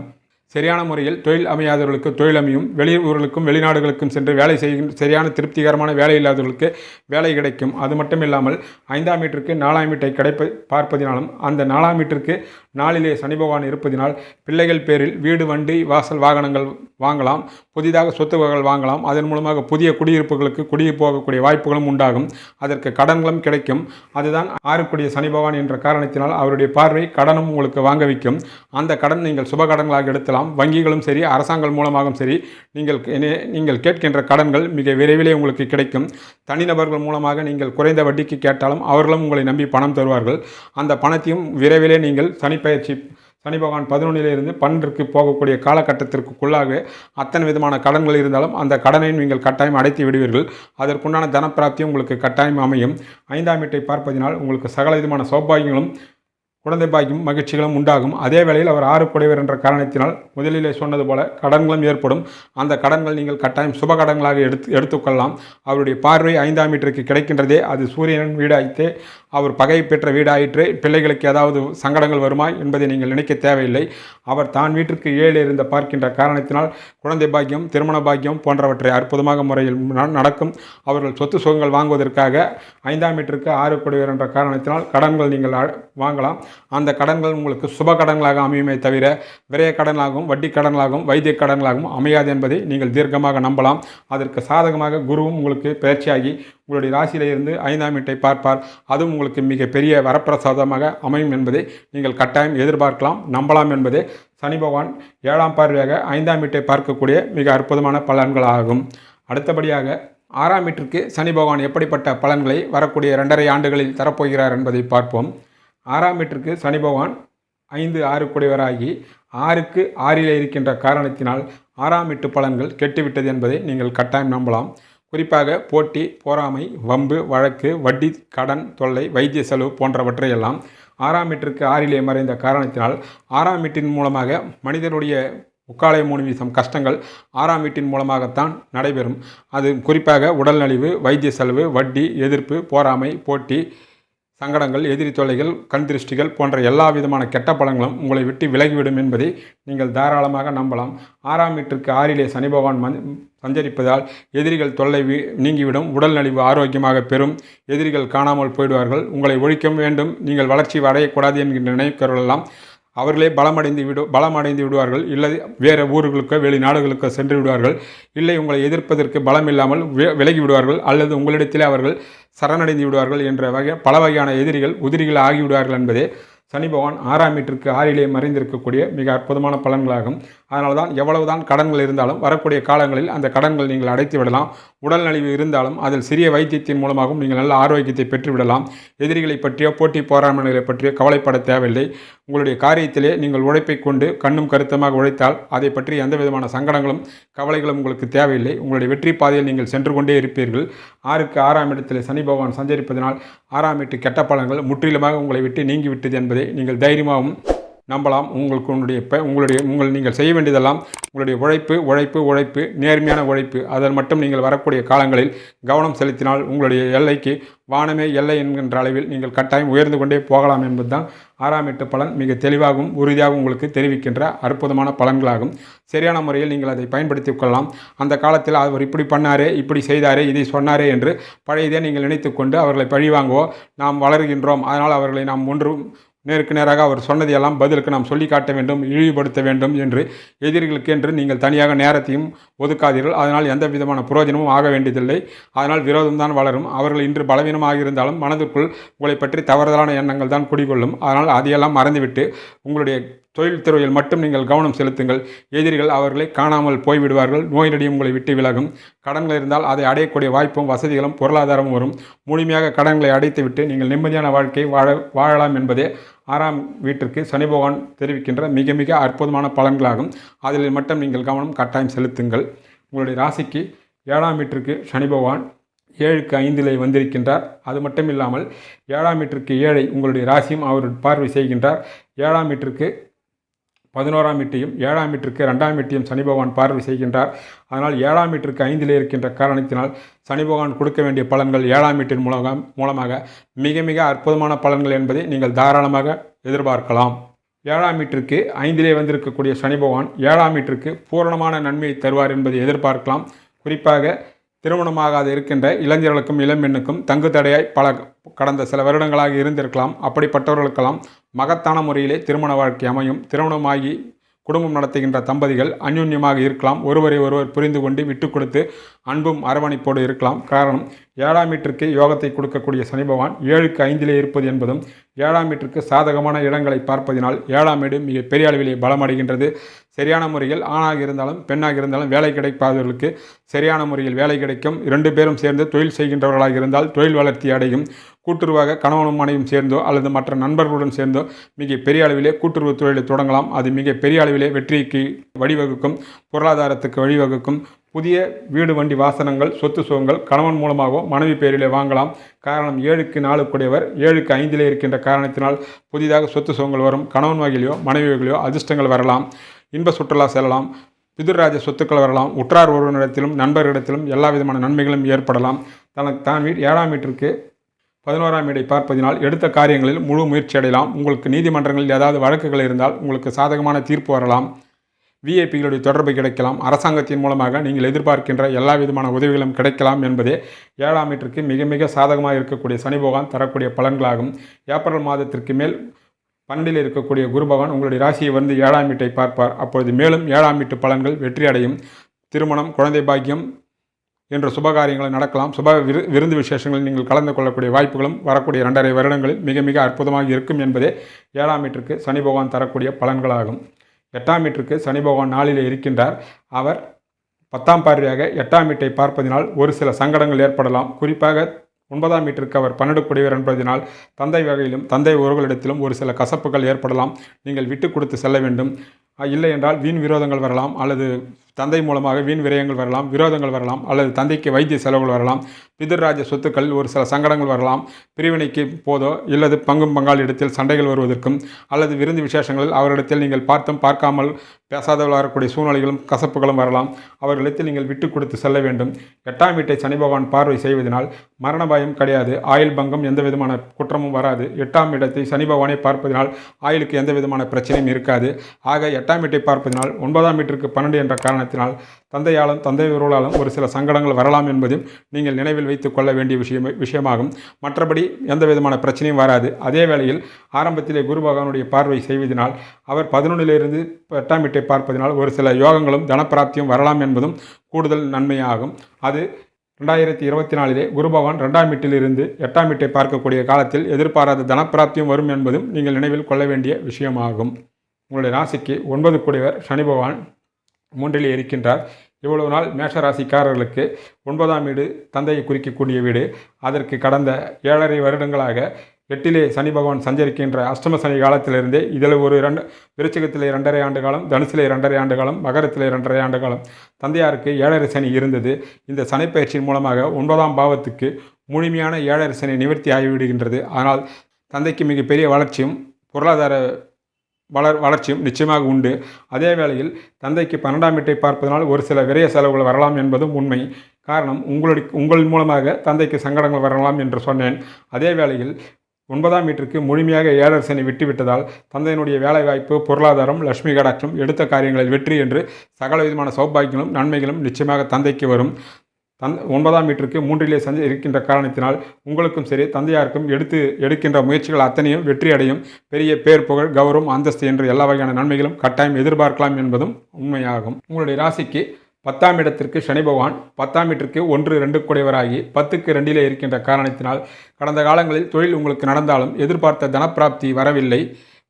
[SPEAKER 1] சரியான முறையில் தொழில் அமையாதவர்களுக்கு தொழில் அமையும் வெளியூர்களுக்கும் வெளிநாடுகளுக்கும் சென்று வேலை செய்யும் சரியான திருப்திகரமான வேலை இல்லாதவர்களுக்கு வேலை கிடைக்கும். அது மட்டும் இல்லாமல் ஐந்தாம் மீட்டருக்கு நாலாம் வீட்டை கிடைப்ப பார்ப்பதினாலும் அந்த நாலாம் மீட்டருக்கு நாளிலே சனி பகவான் இருப்பதினால் பிள்ளைகள் பேரில் வீடு வண்டி வாசல் வாகனங்கள் வாங்கலாம் புதிதாக சொத்து வகைகள் வாங்கலாம். அதன் மூலமாக புதிய குடியிருப்புகளுக்கு குடியிருப்பு போகக்கூடிய வாய்ப்புகளும் உண்டாகும். அதற்கு கடன்களும் கிடைக்கும். அதுதான் ஆறுக்குடிய சனி பகவான் என்ற காரணத்தினால் அவருடைய பார்வை கடனும் உங்களுக்கு வாங்க வைக்கும். அந்த கடன் நீங்கள் சுப கடன்களாக எடுத்தலாம். வங்கிகளும் சரி அரசாங்கம் மூலமாகவும் சரி நீங்கள் கே- நீங்கள் கேட்கின்ற கடன்கள் மிக விரைவிலே உங்களுக்கு கிடைக்கும். தனிநபர்கள் மூலமாக நீங்கள் குறைந்த வட்டிக்கு கேட்டாலும் அவர்களும் உங்களை நம்பி பணம் தருவார்கள். அந்த பணத்தையும் விரைவிலே நீங்கள் சனிப்பயிற்சி சனி பகவான் பதினொன்றிலிருந்து பன்னெண்டிற்கு போகக்கூடிய காலகட்டத்திற்குள்ளாகவே அத்தனை விதமான கடன்கள் இருந்தாலும் அந்த கடனை நீங்கள் கட்டாயம் அடைத்து விடுவீர்கள். அதற்குண்டான தனப்பிராப்தியும் உங்களுக்கு கட்டாயம் அமையும் ஐந்தாம் வீட்டை பார்ப்பதினால் உங்களுக்கு சகல விதமான சௌபாகியங்களும் குழந்தை பாக்கியம் மகிழ்ச்சிகளும் உண்டாகும். அதே வேளையில் அவர் ஆறு குடைவர் என்ற காரணத்தினால் முதலிலே சொன்னது போல கடன்களும் ஏற்படும். அந்த கடன்கள் நீங்கள் கட்டாயம் சுப கடன்களாக எடுத்து எடுத்துக்கொள்ளலாம். அவருடைய பார்வை ஐந்தாம் வீட்டிற்கு கிடைக்கின்றதே. அது சூரியனின் வீடாயிற்றே அவர் பகை பெற்ற வீடாயிற்று. பிள்ளைகளுக்கு ஏதாவது சங்கடங்கள் வருமா என்பதை நீங்கள் நினைக்க தேவையில்லை. அவர் தான் வீட்டிற்கு ஏழு இருந்த பார்க்கின்ற காரணத்தினால் குழந்தை பாக்கியம் திருமண பாக்கியம் போன்றவற்றை அற்புதமாக முறையில் நடக்கும். அவர்கள் சொத்து சுகங்கள் வாங்குவதற்காக ஐந்தாம் வீட்டிற்கு ஆறு குடைவர் என்ற காரணத்தினால் கடன்கள் நீங்கள் அ- வாங்கலாம். அந்த கடன்கள் உங்களுக்கு சுப கடன்களாக அமையுமே தவிர விரைய கடன்களாகவும் வட்டி கடன்களாகவும் வைத்திய கடன்களாகவும் அமையாது என்பதை நீங்கள் தீர்க்கமாக நம்பலாம். அதற்கு சாதகமாக குருவும் உங்களுக்கு பயிற்சியாகி உங்களுடைய ராசியிலிருந்து ஐந்தாம் வீட்டை பார்ப்பார். அதுவும் உங்களுக்கு மிகப்பெரிய வரப்பிரசாதமாக அமையும் என்பதை நீங்கள் கட்டாயம் எதிர்பார்க்கலாம் நம்பலாம் என்பதே சனி பகவான் ஏழாம் பார்வையாக ஐந்தாம் வீட்டை பார்க்கக்கூடிய மிக அற்புதமான பலன்களாகும். அடுத்தபடியாக ஆறாம் வீட்டிற்கு சனி பகவான் எப்படிப்பட்ட பலன்களை வரக்கூடிய இரண்டரை ஆண்டுகளில் தரப்போகிறார் என்பதை பார்ப்போம். ஆறாம் வீட்டிற்கு சனி பகவான் ஐந்து ஆறு குடைவராகி ஆறுக்கு ஆறில் இருக்கின்ற காரணத்தினால் ஆறாம் வீட்டு பலன்கள் கெட்டுவிட்டது என்பதை நீங்கள் கட்டாயம் நம்பலாம். குறிப்பாக போட்டி போராமை வம்பு வழக்கு வட்டி கடன் தொல்லை வைத்திய செலவு போன்றவற்றையெல்லாம் ஆறாம் வீட்டிற்கு ஆறிலே மறைந்த காரணத்தினால் ஆறாம் வீட்டின் மூலமாக மனிதனுடைய முக்காலை மூணு வீசம் கஷ்டங்கள் ஆறாம் வீட்டின் மூலமாகத்தான் நடைபெறும். அது குறிப்பாக உடல்நலிவு வைத்திய செலவு வட்டி எதிர்ப்பு போராமை போட்டி சங்கடங்கள் எதிரி தொல்லைகள் கண் திருஷ்டிகள் போன்ற எல்லா விதமான கெட்ட பழங்களும் உங்களை விட்டு விலகிவிடும் என்பதை நீங்கள் தாராளமாக நம்பலாம். ஆறாம் வீட்டிற்கு ஆறிலே சனி பகவான் சஞ்சரிப்பதால் எதிரிகள் தொல்லை வி- நீங்கிவிடும். உடல் நலிவு ஆரோக்கியமாக பெறும். எதிரிகள் காணாமல் போயிடுவார்கள். உங்களை ஒழிக்க வேண்டும். நீங்கள் வளர்ச்சி அடையக்கூடாது என்கின்ற நினைக்கிறவர்களெல்லாம் அவர்களே பலமடைந்து விடு பலமடைந்து விடுவார்கள். இல்லை வேறு ஊர்களுக்கோ வெளிநாடுகளுக்கோ சென்று விடுவார்கள். இல்லை உங்களை எதிர்ப்பதற்கு பலம் இல்லாமல் விலகி விடுவார்கள். அல்லது உங்களிடத்திலே அவர்கள் சரணடைந்து விடுவார்கள் என்ற வகை பல வகையான எதிரிகள் உதிரிகள் ஆகிவிடுவார்கள் என்பதே சனி பகவான் ஆறாம் மீட்டருக்கு ஆறிலே மறைந்திருக்கக்கூடிய மிக அற்புதமான பலன்களாகும். அதனால தான் எவ்வளவுதான் கடன்கள் இருந்தாலும் வரக்கூடிய காலங்களில் அந்த கடன்கள் நீங்கள் அடைத்து விடலாம். உடல் நலிவு இருந்தாலும் அதில் சிறிய வைத்தியத்தின் மூலமாகவும் நீங்கள் நல்ல ஆரோக்கியத்தை பெற்றுவிடலாம். எதிரிகளை பற்றியோ போட்டி போராட்டங்களை பற்றியோ கவலைப்பட தேவையில்லை. உங்களுடைய காரியத்திலே நீங்கள் உழைப்பை கொண்டு கண்ணும் கருத்தமாக உழைத்தால் அதை பற்றி எந்த விதமான சங்கடங்களும் கவலைகளும் உங்களுக்கு தேவையில்லை. உங்களுடைய வெற்றி பாதையில் நீங்கள் சென்று கொண்டே இருப்பீர்கள். ஆறுக்கு ஆறாம் இடத்தில் சனி பகவான் சஞ்சரிப்பதனால் ஆறாம் எட்டு கெட்ட பழங்கள் முற்றிலுமாக உங்களை விட்டு நீங்கிவிட்டது என்பதை நீங்கள் தைரியமாகவும் நம்பலாம். உங்களுக்கு உங்களுடைய உங்களுடைய உங்கள் நீங்கள் செய்ய வேண்டியதெல்லாம் உங்களுடைய உழைப்பு உழைப்பு உழைப்பு நேர்மையான உழைப்பு. அதன் மட்டும் நீங்கள் வரக்கூடிய காலங்களில் கவனம் செலுத்தினால் உங்களுடைய எல்லைக்கு வானமே எல்லை என்கின்ற அளவில் நீங்கள் கட்டாயம் உயர்ந்து கொண்டே போகலாம் என்பதுதான் ஆறாம் எட்டு பலன். மிக தெளிவாகவும் உறுதியாகவும் உங்களுக்கு தெரிவிக்கின்ற அற்புதமான பலன்களாகும். சரியான முறையில் நீங்கள் அதை பயன்படுத்திக் கொள்ளலாம். அந்த காலத்தில் அவர் இப்படி பண்ணாரே இப்படி செய்தாரே இதை சொன்னாரே என்று பழையதே நீங்கள் நினைத்துக்கொண்டு அவர்களை பழிவாங்கவோ நாம் வளர்கின்றோம். அதனால் அவர்களை நாம் ஒன்றும் நேருக்கு நேராக அவர் சொன்னதையெல்லாம் பதிலுக்கு நாம் சொல்லி காட்ட வேண்டும் இழிவுபடுத்த வேண்டும் என்று எதிரிகளுக்கு என்று நீங்கள் தனியாக நேரத்தையும் ஒதுக்காதீர்கள். அதனால் எந்த விதமான புரோஜனமும் ஆக வேண்டியதில்லை. அதனால் விரோதம்தான் வளரும். அவர்கள் இன்று பலவீனமாக இருந்தாலும் மனதுக்குள் உங்களை பற்றி தவறுதலான எண்ணங்கள் தான் குடிகொள்ளும். அதனால் அதையெல்லாம் மறந்துவிட்டு உங்களுடைய தொழில் துறையில் மட்டும் நீங்கள் கவனம் செலுத்துங்கள். எதிரிகள் அவர்களை காணாமல் போய்விடுவார்கள். நோய் நடி உங்களை விட்டு விலகும். கடன்கள் இருந்தால் அதை அடையக்கூடிய வாய்ப்பும் வசதிகளும் பொருளாதாரமும் வரும். முழுமையாக கடன்களை அடைத்துவிட்டு நீங்கள் நிம்மதியான வாழ்க்கை வாழ வாழலாம் என்பதே ஆறாம் வீட்டிற்கு சனி பகவான் தெரிவிக்கின்ற மிக மிக அற்புதமான பலன்களாகும். அதில் மட்டும் நீங்கள் கவனம் கட்டாயம் செலுத்துங்கள். உங்களுடைய ராசிக்கு ஏழாம் வீட்டிற்கு சனி பகவான் ஏழுக்கு ஐந்திலே வந்திருக்கின்றார். அது மட்டும் இல்லாமல் ஏழாம் மீட்டருக்கு ஏழை உங்களுடைய ராசியும் அவர் பார்வை செய்கின்றார். ஏழாம் மீட்டருக்கு பதினோராம் வீட்டையும் ஏழாம் வீட்டிற்கு ரெண்டாம் வீட்டையும் சனி பகவான் பார்வை செய்கின்றார். அதனால் ஏழாம் வீட்டிற்கு ஐந்திலே இருக்கின்ற காரணத்தினால் சனி பகவான் கொடுக்க வேண்டிய பலன்கள் ஏழாம் வீட்டின் மூலமாக மூலமாக மிக மிக அற்புதமான பலன்கள் என்பதை நீங்கள் தாராளமாக எதிர்பார்க்கலாம். ஏழாம் வீட்டிற்கு ஐந்திலே வந்திருக்கக்கூடிய சனி பகவான் ஏழாம் வீட்டிற்கு பூரணமான நன்மையை தருவார் என்பதை எதிர்பார்க்கலாம். குறிப்பாக திருமணமாகாது இருக்கின்ற இளைஞர்களுக்கும் இளம்பெண்ணுக்கும் தங்கு தடையாய் பல கடந்த சில வருடங்களாக இருந்திருக்கலாம். அப்படிப்பட்டவர்களுக்கெல்லாம் மகத்தான முறையிலே திருமண வாழ்க்கை அமையும். திருமணமாகி குடும்பம் நடத்துகின்ற தம்பதிகள் அந்யோன்யமாக இருக்கலாம். ஒருவரை ஒருவர் புரிந்து கொண்டு விட்டு கொடுத்து அன்பும் அரவணைப்போடு இருக்கலாம். காரணம் ஏழாம் வீட்டிற்கு யோகத்தை கொடுக்கக்கூடிய சனி பகவான் ஏழுக்கு ஐந்திலே இருப்பது என்பதும் ஏழாம் வீட்டிற்கு சாதகமான இடங்களை பார்ப்பதினால் ஏழாம் வீடு மிக பெரிய அளவிலே பலமடைகின்றது. சரியான முறையில் ஆணாக இருந்தாலும் பெண்ணாக இருந்தாலும் வேலை கிடைக்காதவர்களுக்கு சரியான முறையில் வேலை கிடைக்கும். இரண்டு பேரும் சேர்ந்து தொழில் செய்கின்றவர்களாக இருந்தால் தொழில் வளர்ச்சி அடையும். கூட்டுறவாக கணவனும் மனைவியும் சேர்ந்தோ அல்லது மற்ற நண்பர்களுடன் சேர்ந்தோ மிக பெரிய அளவிலே கூட்டுறவு தொழிலை தொடங்கலாம். அது மிக பெரிய அளவிலே வெற்றிக்கு வழிவகுக்கும் பொருளாதாரத்துக்கு வழிவகுக்கும். புதிய வீடு வண்டி வாசனங்கள் சொத்து சுகங்கள் கணவன் மூலமாகவோ மனைவி பேரிலே வாங்கலாம். காரணம் ஏழுக்கு நாலு கூடியவர் ஏழுக்கு ஐந்திலே இருக்கின்ற காரணத்தினால் புதிதாக சொத்து சுகங்கள் வரும். கணவன் வகையிலையோ மனைவி வகையிலையோ அதிர்ஷ்டங்கள் வரலாம். இன்ப சுற்றுலா செல்லலாம். பிதுர்ராஜ சொத்துக்கள் வரலாம். உற்றார் ஒருவனிடத்திலும் நண்பர்களிடத்திலும் எல்லா விதமான நன்மைகளும் ஏற்படலாம். தனக்கு தான் வீட் ஏழாம் வீட்டிற்கு பதினோராம் இடை பார்ப்பதினால் எடுத்த காரியங்களில் முழு முயற்சி அடையலாம். உங்களுக்கு நீதிமன்றங்களில் ஏதாவது வழக்குகள் இருந்தால் உங்களுக்கு சாதகமான தீர்ப்பு வரலாம். விஐபிகளுடைய தொடர்பு கிடைக்கலாம். அரசாங்கத்தின் மூலமாக நீங்கள் எதிர்பார்க்கின்ற எல்லா விதமான உதவிகளும் கிடைக்கலாம் என்பதே ஏழாம் வீட்டிற்கு மிக மிக சாதகமாக இருக்கக்கூடிய சனி பகவான் தரக்கூடிய பலன்களாகும். ஏப்ரல் மாதத்திற்கு மேல் பன்னெண்டில் இருக்கக்கூடிய குரு பகவான் உங்களுடைய ராசியை வந்து ஏழாம் வீட்டை பார்ப்பார். அப்பொழுது மேலும் ஏழாம் வீட்டு பலன்கள் வெற்றி அடையும். திருமணம் குழந்தை பாக்கியம் என்ற சுபகாரியங்கள் நடக்கலாம். சுப விரு விருந்து விசேஷங்களில் நீங்கள் கலந்து கொள்ளக்கூடிய வாய்ப்புகளும் வரக்கூடிய இரண்டரை வருடங்களில் மிக மிக அற்புதமாக இருக்கும் என்பதே ஏழாம் வீட்டிற்கு சனி பகவான் தரக்கூடிய பலன்களாகும். எட்டாம் வீட்டிற்கு சனி பகவான் நாளில் இருக்கின்றார். அவர் பத்தாம் பார்வையாக எட்டாம் வீட்டை பார்ப்பதினால் ஒரு சில சங்கடங்கள் ஏற்படலாம். குறிப்பாக ஒன்பதாம் வீட்டிற்கு அவர் பன்னெண்டு பன்னெண்டுக்குடியவர் என்பதனால் தந்தை வகையிலும் தந்தை உறவுகளிடத்திலும் ஒரு சில கசப்புகள் ஏற்படலாம். நீங்கள் விட்டு கொடுத்து செல்ல வேண்டும். இல்லை என்றால் வீண் விரோதங்கள் வரலாம். அல்லது தந்தை மூலமாக வீண் விரயங்கள் வரலாம் விரோதங்கள் வரலாம் அல்லது தந்தைக்கு வைத்திய செலவுகள் வரலாம் பிதர்ராஜ சொத்துக்கள் ஒரு சில சங்கடங்கள் வரலாம் பிரிவினைக்கு போதோ இல்லது பங்கும் பங்காளி இடத்தில் சண்டைகள் வருவதற்கும் அல்லது விருந்து விசேஷங்களில் அவரிடத்தில் நீங்கள் பார்த்தும் பார்க்காமல் பேசாதவர்கள் வரக்கூடிய சூழ்நிலைகளும் கசப்புகளும் வரலாம். அவர்களிடத்தில் நீங்கள் விட்டு கொடுத்து செல்ல வேண்டும். எட்டாம் வீட்டை சனி பகவான் பார்வை செய்வதனால் மரண பயம் கிடையாது. ஆயுள் பங்கம் எந்த விதமான குற்றமும் வராது. எட்டாம் இடத்தை சனி பகவானை பார்ப்பதனால் ஆயுளுக்கு எந்த விதமான பிரச்சனையும் இருக்காது. ஆக எட்டாம் வீட்டை பார்ப்பதனால் ஒன்பதாம் வீட்டிற்கு பன்னெண்டு என்ற காரணம் காரணத்தினால் தந்தையாலும் தந்தை ஒரு சில சங்கடங்கள் வரலாம் என்பதும் நீங்கள் நினைவில் வைத்து கொள்ள வேண்டிய விஷயம் விஷயமாகும். மற்றபடி எந்த விதமான பிரச்சனையும் வராது. அதே வேளையில் ஆரம்பத்திலே குரு பகவானுடைய பார்வை செய்வதனால் அவர் பதினொன்றிலிருந்து எட்டாம் வீட்டை பார்ப்பதனால் ஒரு சில யோகங்களும் தனப்பிராப்தியும் வரலாம் என்பதும் கூடுதல் நன்மையாகும். அது ரெண்டாயிரத்தி இருபத்தி நாலிலே குரு பகவான் ரெண்டாம் வீட்டிலிருந்து எட்டாம் வீட்டை பார்க்கக்கூடிய காலத்தில் எதிர்பாராத தனப்பிராப்தியும் வரும் என்பதும் நீங்கள் நினைவில் கொள்ள வேண்டிய விஷயமாகும். உங்களுடைய ராசிக்கு ஒன்பது கூடியவர் சனி பகவான் மூன்றிலே இருக்கின்றார். இவ்வளவு நாள் மேஷ ராசிக்காரர்களுக்கு ஒன்பதாம் வீடு தந்தையை குறிக்கக்கூடிய வீடு. அதற்கு கடந்த ஏழரை வருடங்களாக எட்டிலே சனி பகவான் சஞ்சரிக்கின்ற அஷ்டம சனி காலத்திலிருந்தே இதில் ஒரு ரெண்டு விருச்சகத்திலே ரெண்டரை ஆண்டு காலம் தனுசிலே ரெண்டரை ஆண்டு காலம் மகரத்திலே ரெண்டரை ஆண்டு காலம். தந்தையாருக்கு ஏழரை சனி இருந்தது. இந்த சனிப்பயிற்சியின் மூலமாக ஒன்பதாம் பாவத்துக்கு முழுமையான ஏழரை சனி நிவர்த்தி ஆகிவிடுகின்றது. ஆனால் தந்தைக்கு மிகப்பெரிய வளர்ச்சியும் பொருளாதார வளர் வளர்ச்சியும் நிச்சயமாக உண்டு. அதே வேளையில் தந்தைக்கு பன்னெண்டாம் வீட்டை பார்ப்பதனால் ஒரு சில விரைய செலவுகள் வரலாம் என்பதும் உண்மை. காரணம் உங்களுடைய உங்கள் மூலமாக தந்தைக்கு சங்கடங்கள் வரலாம் என்று சொன்னேன். அதே வேளையில் ஒன்பதாம் வீட்டிற்கு முழுமையாக ஏழரசனை விட்டுவிட்டதால் தந்தையினுடைய வேலைவாய்ப்பு பொருளாதாரம் லட்சுமி கடாட்சம் எடுத்த காரியங்களில் வெற்றி என்று சகல விதமான சௌபாகியங்களும் நன்மைகளும் நிச்சயமாக தந்தைக்கு வரும். தந் ஒன்பதாம் வீட்டிற்கு மூன்றிலே சஞ்ச இருக்கின்ற காரணத்தினால் உங்களுக்கும் சரி தந்தையாருக்கும் எடுத்து எடுக்கின்ற முயற்சிகள் அத்தனையும் வெற்றியடையும். பெரிய பேர் புகழ் கௌரவம் அந்தஸ்து என்று எல்லா வகையான நன்மைகளும் கட்டாயம் எதிர்பார்க்கலாம் என்பதும் உண்மையாகும். உங்களுடைய ராசிக்கு பத்தாம் இடத்திற்கு சனி பகவான் பத்தாம் வீட்டிற்கு ஒன்று ரெண்டு குடைவராகி பத்துக்கு ரெண்டிலே இருக்கின்ற காரணத்தினால் கடந்த காலங்களில் தொழில் உங்களுக்கு நடந்தாலும் எதிர்பார்த்த தனப்பிராப்தி வரவில்லை.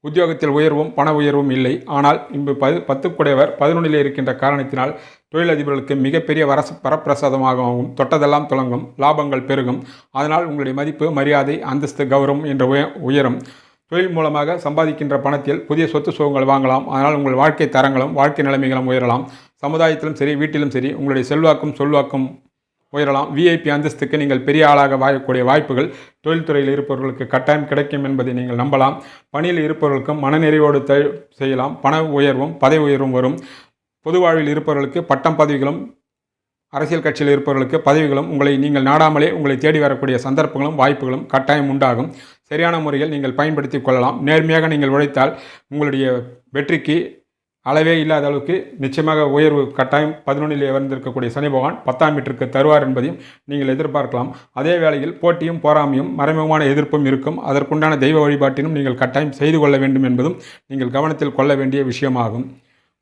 [SPEAKER 1] உத்தியோகத்தில் உயர்வும் பண உயர்வும் இல்லை. ஆனால் இங்கு பது பத்துக்குடையவர் பதினொன்றிலே இருக்கின்ற காரணத்தினால் தொழிலதிபர்களுக்கு மிகப்பெரிய வரச வரப்பிரசாதமாகவும் தொட்டதெல்லாம் தொடங்கும் லாபங்கள் பெருகும். அதனால் உங்களுடைய மதிப்பு மரியாதை அந்தஸ்து கௌரவம் என்ற உய உயரும். தொழில் மூலமாக சம்பாதிக்கின்ற பணத்தில் புதிய சொத்து சுகங்கள் வாங்கலாம். அதனால் உங்கள் வாழ்க்கை தரங்களும் வாழ்க்கை நிலைமைகளும் உயரலாம். சமுதாயத்திலும் சரி வீட்டிலும் சரி உங்களுடைய செல்வாக்கும் சொல்வாக்கும் உயரலாம் விஐபி அந்தஸ்துக்கு நீங்கள் பெரிய ஆளாக வாழக்கூடிய வாய்ப்புகள் தொழில்துறையில் இருப்பவர்களுக்கு கட்டாயம் கிடைக்கும் என்பதை நீங்கள் நம்பலாம். பணியில் இருப்பவர்களுக்கும் மனநிறைவோடு த செய்யலாம். பண உயர்வும் பதவி உயர்வும் வரும். பொது வாழ்வில் இருப்பவர்களுக்கு பட்டம் பதவிகளும் அரசியல் கட்சியில் இருப்பவர்களுக்கு பதவிகளும் உங்களை நீங்கள் நாடாமலே உங்களை தேடி வரக்கூடிய சந்தர்ப்பங்களும் வாய்ப்புகளும் கட்டாயம் உண்டாகும். சரியான முறையில் நீங்கள் பயன்படுத்தி கொள்ளலாம். நேர்மையாக நீங்கள் உழைத்தால் உங்களுடைய வெற்றிக்கு அளவே இல்லாத அளவுக்கு நிச்சயமாக உயர்வு கட்டாயம் பதினொன்றில் இருந்திருக்கக்கூடிய சனி பகவான் பத்தாம் வீட்டிற்கு தருவார் என்பதையும் நீங்கள் எதிர்பார்க்கலாம். அதே வேளையில் போட்டியும் போராமையும் மறைமுகமான எதிர்ப்பும் இருக்கும். அதற்குண்டான தெய்வ வழிபாட்டினும் நீங்கள் கட்டாயம் செய்து கொள்ள வேண்டும் என்பதும் நீங்கள் கவனத்தில் கொள்ள வேண்டிய விஷயமாகும்.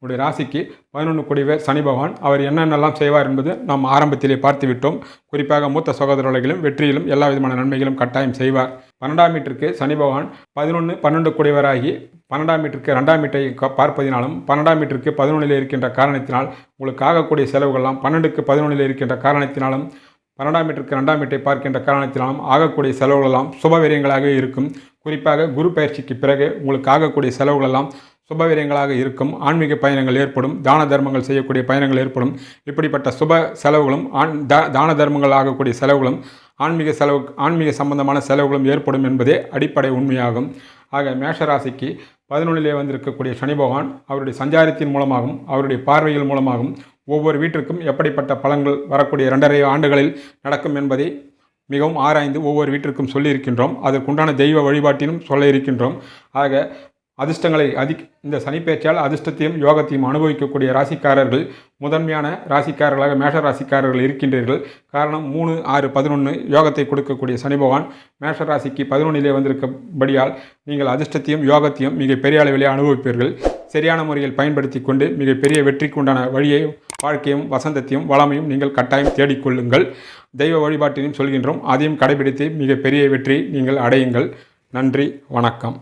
[SPEAKER 1] உங்களுடைய ராசிக்கு பதினொன்று குடிவர் சனி பகவான் அவர் என்னென்னலாம் செய்வார் என்பது நாம் ஆரம்பத்திலே பார்த்துவிட்டோம். குறிப்பாக மூத்த சகோதரர்களிலும் வெற்றியிலும் எல்லா விதமான நன்மைகளும் கட்டாயம் செய்வார். பன்னெண்டாம் மீட்டருக்கு சனி பகவான் பதினொன்று பன்னெண்டு குடைவராகி பன்னெண்டாம் மீட்டருக்கு ரெண்டாம் மீட்டை பார்ப்பதினாலும் பன்னெண்டாம் மீட்டருக்கு பதினொன்றில் இருக்கின்ற காரணத்தினால் உங்களுக்கு ஆகக்கூடிய செலவுகள்லாம் பன்னெண்டுக்கு பதினொன்றில் இருக்கின்ற காரணத்தினாலும் பன்னெண்டாம் மீட்டருக்கு ரெண்டாம் மீட்டை பார்க்கின்ற காரணத்தினாலும் ஆகக்கூடிய செலவுகளெல்லாம் சுபவீரியங்களாக இருக்கும். குறிப்பாக குரு பயிற்சிக்கு பிறகு உங்களுக்கு ஆகக்கூடிய செலவுகளெல்லாம் சுபவீரியங்களாக இருக்கும். ஆன்மீக பயணங்கள் ஏற்படும் தான தர்மங்கள் செய்யக்கூடிய பயணங்கள் ஏற்படும். இப்படிப்பட்ட சுப செலவுகளும் ஆண் தான தர்மங்கள் ஆகக்கூடிய செலவுகளும் ஆன்மீக செலவு ஆன்மீக சம்பந்தமான செலவுகளும் ஏற்படும் என்பதே அடிப்படை உண்மையாகும். ஆக மேஷராசிக்கு பதினொன்றிலே வந்திருக்கக்கூடிய சனி பகவான் அவருடைய சஞ்சாரத்தின் மூலமாகவும் அவருடைய பார்வைகள் மூலமாகவும் ஒவ்வொரு வீட்டிற்கும் எப்படிப்பட்ட பலன்கள் வரக்கூடிய இரண்டரை ஆண்டுகளில் நடக்கும் என்பதை மிகவும் ஆராய்ந்து ஒவ்வொரு வீட்டிற்கும் சொல்லியிருக்கின்றோம். அதற்குண்டான தெய்வ வழிபாட்டிலும் சொல்ல இருக்கின்றோம். ஆக அதிர்ஷ்டங்களை அதி இந்த சனிப்பேச்சால் அதிர்ஷ்டத்தையும் யோகத்தையும் அனுபவிக்கக்கூடிய ராசிக்காரர்கள் முதன்மையான ராசிக்காரர்களாக மேஷ ராசிக்காரர்கள் இருக்கின்றீர்கள். காரணம் மூணு ஆறு பதினொன்று யோகத்தை கொடுக்கக்கூடிய சனி பகவான் மேஷ ராசிக்கு பதினொன்றிலே வந்திருக்கபடியால் நீங்கள் அதிர்ஷ்டத்தையும் யோகத்தையும் மிக பெரிய அளவிலே அனுபவிப்பீர்கள். சரியான முறையில் பயன்படுத்தி கொண்டு மிகப்பெரிய வெற்றிக்கு உண்டான வழியை வாழ்க்கையும் வசந்தத்தையும் வளமையும் நீங்கள் கட்டாயம் தேடிக்கொள்ளுங்கள் தெய்வ வழிபாட்டினையும் சொல்கின்றோம் அதையும் கடைபிடித்து மிகப்பெரிய வெற்றி நீங்கள் அடையுங்கள். நன்றி வணக்கம்.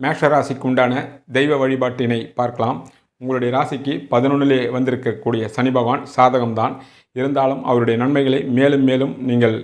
[SPEAKER 1] மேஷ ராசிக்கு உண்டான தெய்வ வழிபாட்டினை பார்க்கலாம். உங்களுடைய ராசிக்கு பதினொன்றிலே வந்திருக்கக்கூடிய சனி பகவான் சாதகம்தான். இருந்தாலும் அவருடைய நன்மைகளை மேலும் மேலும் நீங்கள்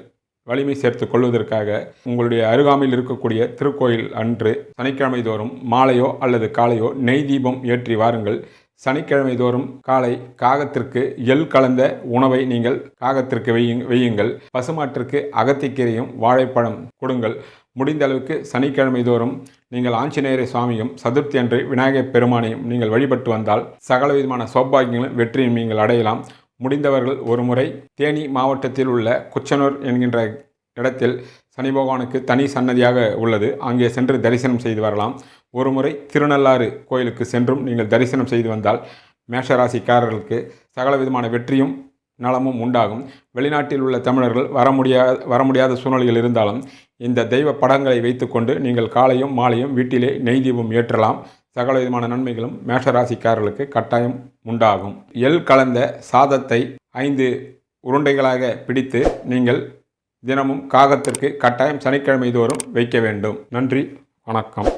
[SPEAKER 1] வலிமை சேர்த்து கொள்வதற்காக உங்களுடைய அருகாமையில் இருக்கக்கூடிய திருக்கோயில் அன்று சனிக்கிழமை தோறும் மாலையோ அல்லது காலையோ நெய் தீபம் ஏற்றி வாருங்கள். சனிக்கிழமை தோறும் காலை காகத்திற்கு எள் கலந்த உணவை நீங்கள் காகத்திற்கு வையுங் வெய்யுங்கள். பசுமாட்டிற்கு அகத்திக்கீரையும் வாழைப்பழம் கொடுங்கள். முடிந்த அளவுக்கு சனிக்கிழமை தோறும் நீங்கள் ஆஞ்சநேயரை சுவாமியும் சதுர்த்தி அன்று விநாயகப் பெருமானையும் நீங்கள் வழிபட்டு வந்தால் சகலவிதமான சௌபாகியங்களும் வெற்றியும் நீங்கள் அடையலாம். முடிந்தவர்கள் ஒருமுறை தேனி மாவட்டத்தில் உள்ள குச்சனூர் என்கின்ற இடத்தில் சனி பகவானுக்கு தனி சன்னதியாக உள்ளது. அங்கே சென்று தரிசனம் செய்து வரலாம். ஒருமுறை திருநள்ளாறு கோயிலுக்கு சென்றும் நீங்கள் தரிசனம் செய்து வந்தால் மேஷராசிக்காரர்களுக்கு சகல விதமான வெற்றியும் நலமும் உண்டாகும். வெளிநாட்டில் உள்ள தமிழர்கள் வர முடியாத வர முடியாத சூழ்நிலைகள் இருந்தாலும் இந்த தெய்வ படங்களை வைத்துக்கொண்டு நீங்கள் காலையும் மாலையும் வீட்டிலே நெய் தீபம் ஏற்றலாம். சகல விதமான நன்மைகளும் மேஷராசிக்காரர்களுக்கு கட்டாயம் உண்டாகும். எள் கலந்த சாதத்தை ஐந்து உருண்டைகளாக பிடித்து நீங்கள் தினமும் காகத்திற்கு கட்டாயம் சனிக்கிழமை தோறும் வைக்க வேண்டும். நன்றி. வணக்கம்.